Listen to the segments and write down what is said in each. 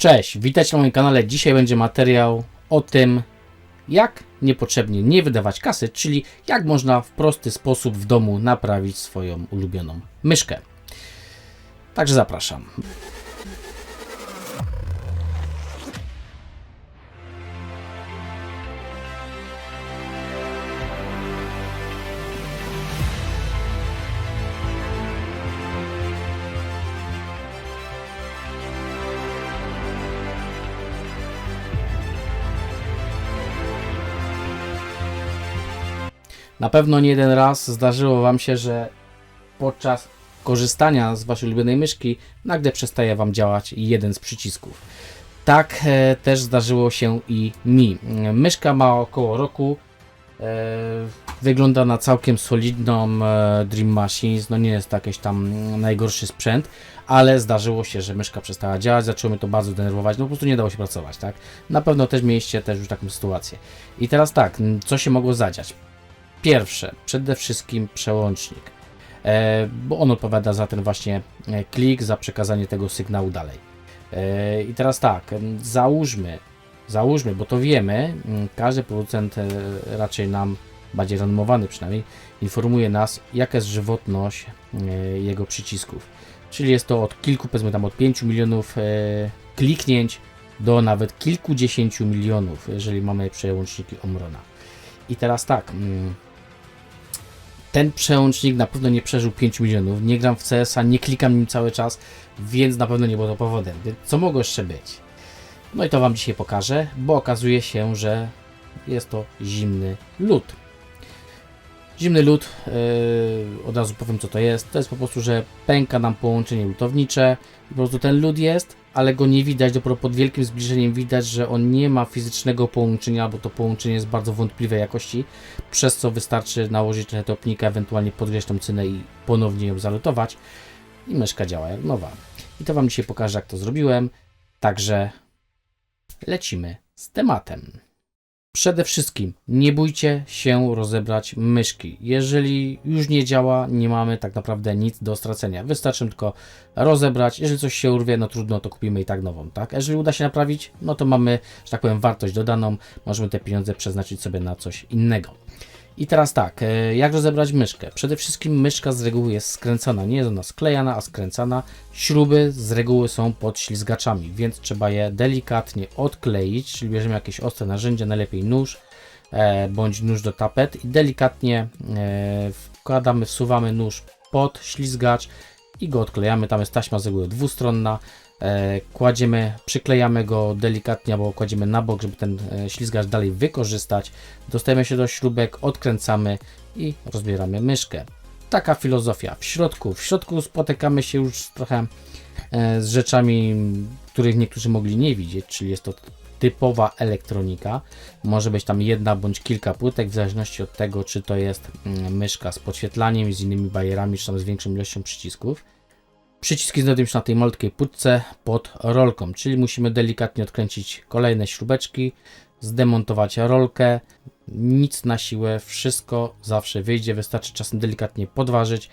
Cześć, witajcie na moim kanale. Dzisiaj będzie materiał o tym, jak niepotrzebnie nie wydawać kasy, czyli jak można w prosty sposób w domu naprawić swoją ulubioną myszkę. Także zapraszam. Na pewno nie jeden raz zdarzyło Wam się, że podczas korzystania z Waszej ulubionej myszki nagle przestaje Wam działać jeden z przycisków. Tak e, też zdarzyło się i mi. Myszka ma około roku. E, wygląda na całkiem solidną e, Dream Machines. No nie jest to jakiś tam najgorszy sprzęt, ale zdarzyło się, że myszka przestała działać. Zaczęło mnie to bardzo denerwować. No po prostu nie dało się pracować, tak? Na pewno też mieliście też już taką sytuację. I teraz tak, co się mogło zadziać? Pierwsze, przede wszystkim przełącznik, e, bo on odpowiada za ten właśnie e, klik, za przekazanie tego sygnału dalej. E, I teraz tak, załóżmy, załóżmy, bo to wiemy, każdy producent raczej nam, bardziej renomowany przynajmniej, informuje nas, jaka jest żywotność jego przycisków. Czyli jest to od kilku, powiedzmy tam od 5 milionów kliknięć do nawet kilkudziesięciu milionów, jeżeli mamy przełączniki Omrona. I teraz tak. Ten przełącznik na pewno nie przeżył 5 milionów. Nie gram w CS-a, nie klikam nim cały czas, więc na pewno nie było to powodem. Co mogło jeszcze być? No i to Wam dzisiaj pokażę, bo okazuje się, że jest to zimny lód. Zimny lód, yy, od razu powiem co to jest. To jest po prostu, że pęka nam połączenie lutownicze. Po prostu ten lód jest, ale go nie widać. Dopiero pod wielkim zbliżeniem widać, że on nie ma fizycznego połączenia, bo to połączenie jest bardzo wątpliwej jakości, przez co wystarczy nałożyć trochę topnika, ewentualnie podgrzeć tą cynę i ponownie ją zalutować i myszka działa jak nowa. I to Wam dzisiaj pokażę, jak to zrobiłem. Także lecimy z tematem. Przede wszystkim nie bójcie się rozebrać myszki. Jeżeli już nie działa, nie mamy tak naprawdę nic do stracenia. Wystarczy tylko rozebrać. Jeżeli coś się urwie, no trudno, to kupimy i tak nową, tak? Jeżeli uda się naprawić, no to mamy, że tak powiem, wartość dodaną. Możemy te pieniądze przeznaczyć sobie na coś innego. I teraz tak, e, jak rozebrać myszkę? Przede wszystkim myszka z reguły jest skręcana, nie jest ona sklejana, a skręcana. Śruby z reguły są pod ślizgaczami, więc trzeba je delikatnie odkleić, czyli bierzemy jakieś ostre narzędzie, najlepiej nóż e, bądź nóż do tapet i delikatnie e, wkładamy, wsuwamy nóż pod ślizgacz i go odklejamy. Tam jest taśma z reguły dwustronna. E, kładziemy, przyklejamy go delikatnie albo kładziemy na bok, żeby ten e, ślizgacz dalej wykorzystać. Dostajemy się do śrubek, odkręcamy i rozbieramy myszkę. Taka filozofia. W środku, w środku spotykamy się już trochę e, z rzeczami, których niektórzy mogli nie widzieć, czyli jest to typowa elektronika. Może być tam jedna bądź kilka płytek, w zależności od tego, czy to jest mm, myszka z podświetlaniem z innymi bajerami, czy tam z większą ilością przycisków. Przyciski znajdują się na tej malutkiej płytce pod rolką, czyli musimy delikatnie odkręcić kolejne śrubeczki, zdemontować rolkę. Nic na siłę, wszystko zawsze wyjdzie, wystarczy czasem delikatnie podważyć.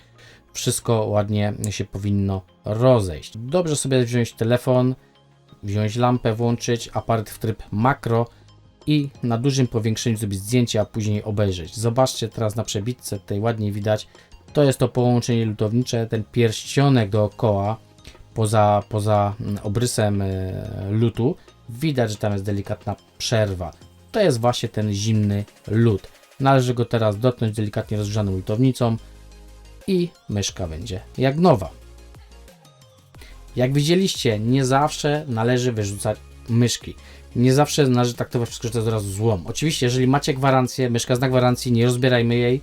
Wszystko ładnie się powinno rozejść. Dobrze sobie wziąć telefon, wziąć lampę, włączyć aparat w tryb makro i na dużym powiększeniu zrobić zdjęcie, a później obejrzeć. Zobaczcie teraz na przebitce, tutaj ładnie widać, to jest to połączenie lutownicze, ten pierścionek dookoła, poza, poza mm, obrysem e, lutu, widać, że tam jest delikatna przerwa. To jest właśnie ten zimny lód. Należy go teraz dotknąć delikatnie rozgrzaną lutownicą i myszka będzie jak nowa. Jak widzieliście, nie zawsze należy wyrzucać myszki. Nie zawsze należy traktować wszystko, że to jest od razu. Oczywiście, jeżeli macie gwarancję, myszka zna gwarancji, nie rozbierajmy jej,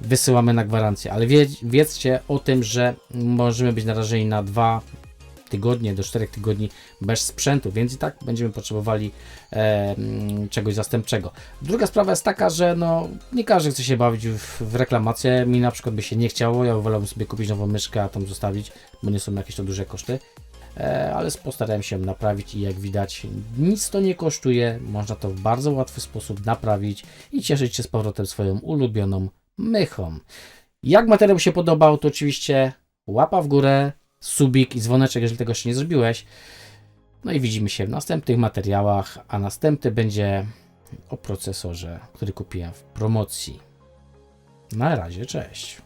wysyłamy na gwarancję, ale wie, wiedzcie o tym, że możemy być narażeni na dwa tygodnie do czterech tygodni bez sprzętu, więc i tak będziemy potrzebowali e, mm, czegoś zastępczego. Druga sprawa jest taka, że no, nie każdy chce się bawić w, w reklamację. Mi na przykład by się nie chciało, ja wolałbym sobie kupić nową myszkę, a tam zostawić, bo nie są jakieś to duże koszty. E, ale postarałem się naprawić i jak widać nic to nie kosztuje, można to w bardzo łatwy sposób naprawić i cieszyć się z powrotem swoją ulubioną mychą. Jak materiał się podobał, to oczywiście łapa w górę, subik i dzwoneczek, jeżeli tego jeszcze nie zrobiłeś. No i widzimy się w następnych materiałach, a następny będzie o procesorze, który kupiłem w promocji. Na razie, cześć.